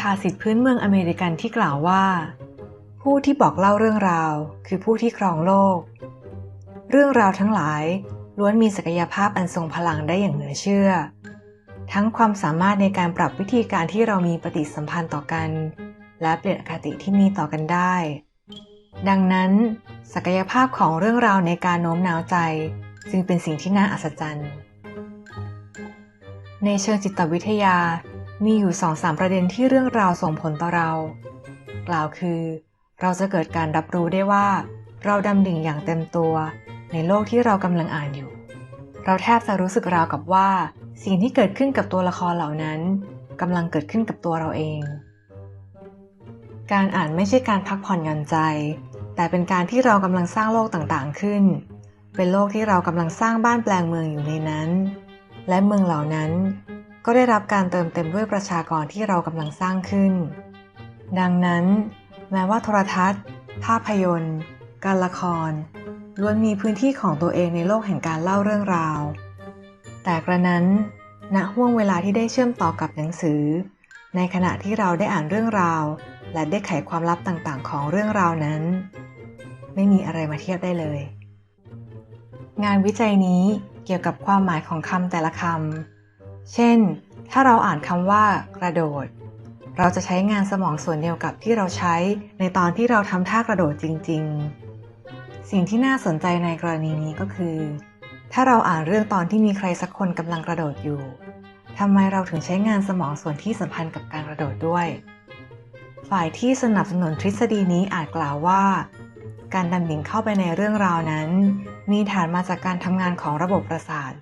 ภาษิตพื้นเมืองอเมริกันที่กล่าวว่า ผู้ที่บอกเล่าเรื่องราว คือผู้ที่ครองโลก เรื่องราวทั้งหลายล้วนมีศักยภาพอันทรงพลังได้อย่างเหลือเชื่อ ทั้งความสามารถในการปรับวิธีการที่เรามีปฏิสัมพันธ์ต่อกัน และเปลี่ยนอคติที่มีต่อกันได้ ดังนั้น ศักยภาพของเรื่องราวในการโน้มน้าวใจ จึงเป็นสิ่งที่น่าอัศจรรย์ ในเชิงจิตวิทยา มีอยู่สองสามประเด็นที่เรื่องราวส่งผลต่อเรา กล่าวคือ เราจะเกิดการรับรู้ได้ว่า เราดำดิ่งอย่างเต็มตัว ในโลกที่เรากำลังอ่านอยู่ เราแทบจะรู้สึกราวกับว่า สิ่งที่เกิดขึ้นกับตัวละครเหล่านั้นกำลังเกิดขึ้นกับตัวเราเอง การอ่านไม่ใช่การพักผ่อนหย่อนใจ แต่เป็นการที่เรากำลังสร้างโลกต่างๆขึ้น เป็นโลกที่เรากำลังสร้างบ้านแปลงเมืองอยู่ในนั้น และเมืองเหล่านั้น ก็ได้รับการเติมเต็มด้วยประชากรที่เรากำลังสร้างขึ้น ดังนั้น แม้ว่าโทรทัศน์ ภาพยนตร์ การละครล้วนมีพื้นที่ของตัวเองในโลกแห่งการเล่าเรื่องราว แต่กระนั้น ณห่วงเวลาที่ได้เชื่อมต่อกับหนังสือ ในขณะที่เราได้อ่านเรื่องราว และได้ไขความลับต่างๆ ของเรื่องราวนั้น ไม่มีอะไรมาเทียบได้เลย งานวิจัยนี้เกี่ยวกับความหมายของคำแต่ละคำ เช่น ถ้าเราอ่านคำว่ากระโดด เราจะใช้งานสมองส่วนเดียวกับที่เราใช้ในตอนที่เราทำท่ากระโดดจริง ๆ สิ่งที่น่าสนใจในกรณีนี้ก็คือ ถ้าเราอ่านเรื่องตอนที่มีใครสักคนกำลังกระโดดอยู่ทำไมเราถึงใช้งานสมองส่วนที่สัมพันธ์กับการกระโดดด้วย ฝ่ายที่สนับสนุนทฤษฎีนี้อาจกล่าวว่า การดำดิ่งเข้าไปในเรื่องราวนั้น มีฐานมาจากการทำงานของระบบประสาท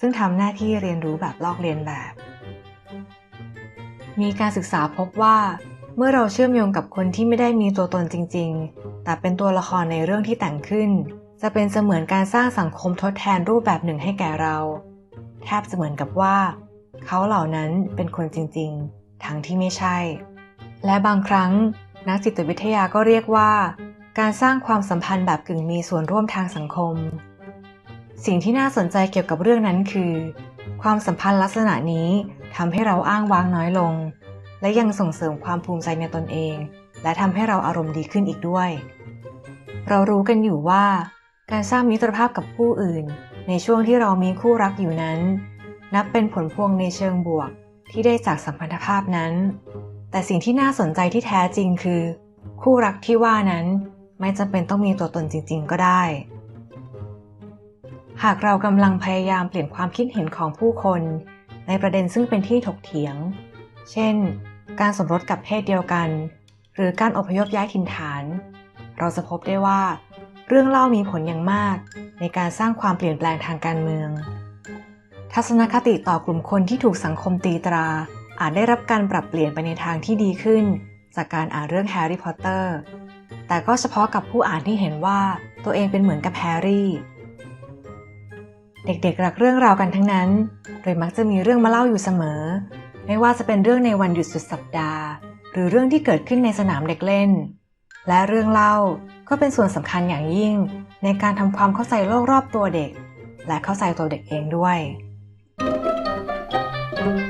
ซึ่งทำหน้าที่เรียนรู้แบบลอกเลียนแบบ มีการศึกษาพบว่า เมื่อเราเชื่อมโยงกับคนที่ไม่ได้มีตัวตนจริง ๆ แต่เป็นตัวละครในเรื่องที่แต่งขึ้น จะเป็นเสมือนการสร้างสังคมทดแทนรูปแบบหนึ่งให้แก่เรา แทบเสมือนกับว่า เขาเหล่านั้นเป็นคนจริง ๆ ทั้งที่ไม่ใช่ และบางครั้ง นักจิตวิทยาก็เรียกว่า การสร้างความสัมพันธ์แบบกึ่งมีส่วนร่วมทางสังคม สิ่งที่น่าสนใจเกี่ยวกับเรื่องนั้นคือ ความสัมพันธ์ลักษณะนี้ทำให้เราอ้างว้างน้อยลง และยังส่งเสริมความภูมิใจในตนเอง และทำให้เราอารมณ์ดีขึ้นอีกด้วย เรารู้กันอยู่ว่า การสร้างมิตรภาพกับผู้อื่น ในช่วงที่เรามีคู่รักอยู่นั้น นับเป็นผลพวงในเชิงบวกที่ได้จากสัมพันธภาพนั้น แต่สิ่งที่น่าสนใจที่แท้จริงคือ คู่รักที่ว่านั้นไม่จำเป็นต้องมีตัวตนจริง ๆ ก็ได้ หากเรากำลังพยายามเปลี่ยนความคิดเห็นของผู้คน ในประเด็นซึ่งเป็นที่ถกเถียง เช่น การสมรสกับเพศเดียวกัน หรือการอพยพย้ายถิ่นฐาน เราจะพบได้ว่า เรื่องเล่ามีผลอย่างมาก ในการสร้างความเปลี่ยนแปลงทางการเมือง ทัศนคติต่อกลุ่มคนที่ถูกสังคมตีตรา อาจได้รับการปรับเปลี่ยนไปในทางที่ดีขึ้น จากการอ่านเรื่องแฮร์รี่พอตเตอร์แต่ก็เฉพาะกับผู้อ่านที่เห็นว่าตัวเองเป็นเหมือนกับแฮร์รี่ เด็กๆรักเรื่องราวกันทั้งนั้น โดยมักจะมีเรื่องมาเล่าอยู่เสมอ ไม่ว่าจะเป็นเรื่องในวันหยุดสุดสัปดาห์ หรือเรื่องที่เกิดขึ้นในสนามเด็กเล่น และเรื่องเล่าก็เป็นส่วนสำคัญอย่างยิ่ง ในการทำความเข้าใจโลกรอบตัวเด็ก และเข้าใจตัวเด็กเองด้วย thank you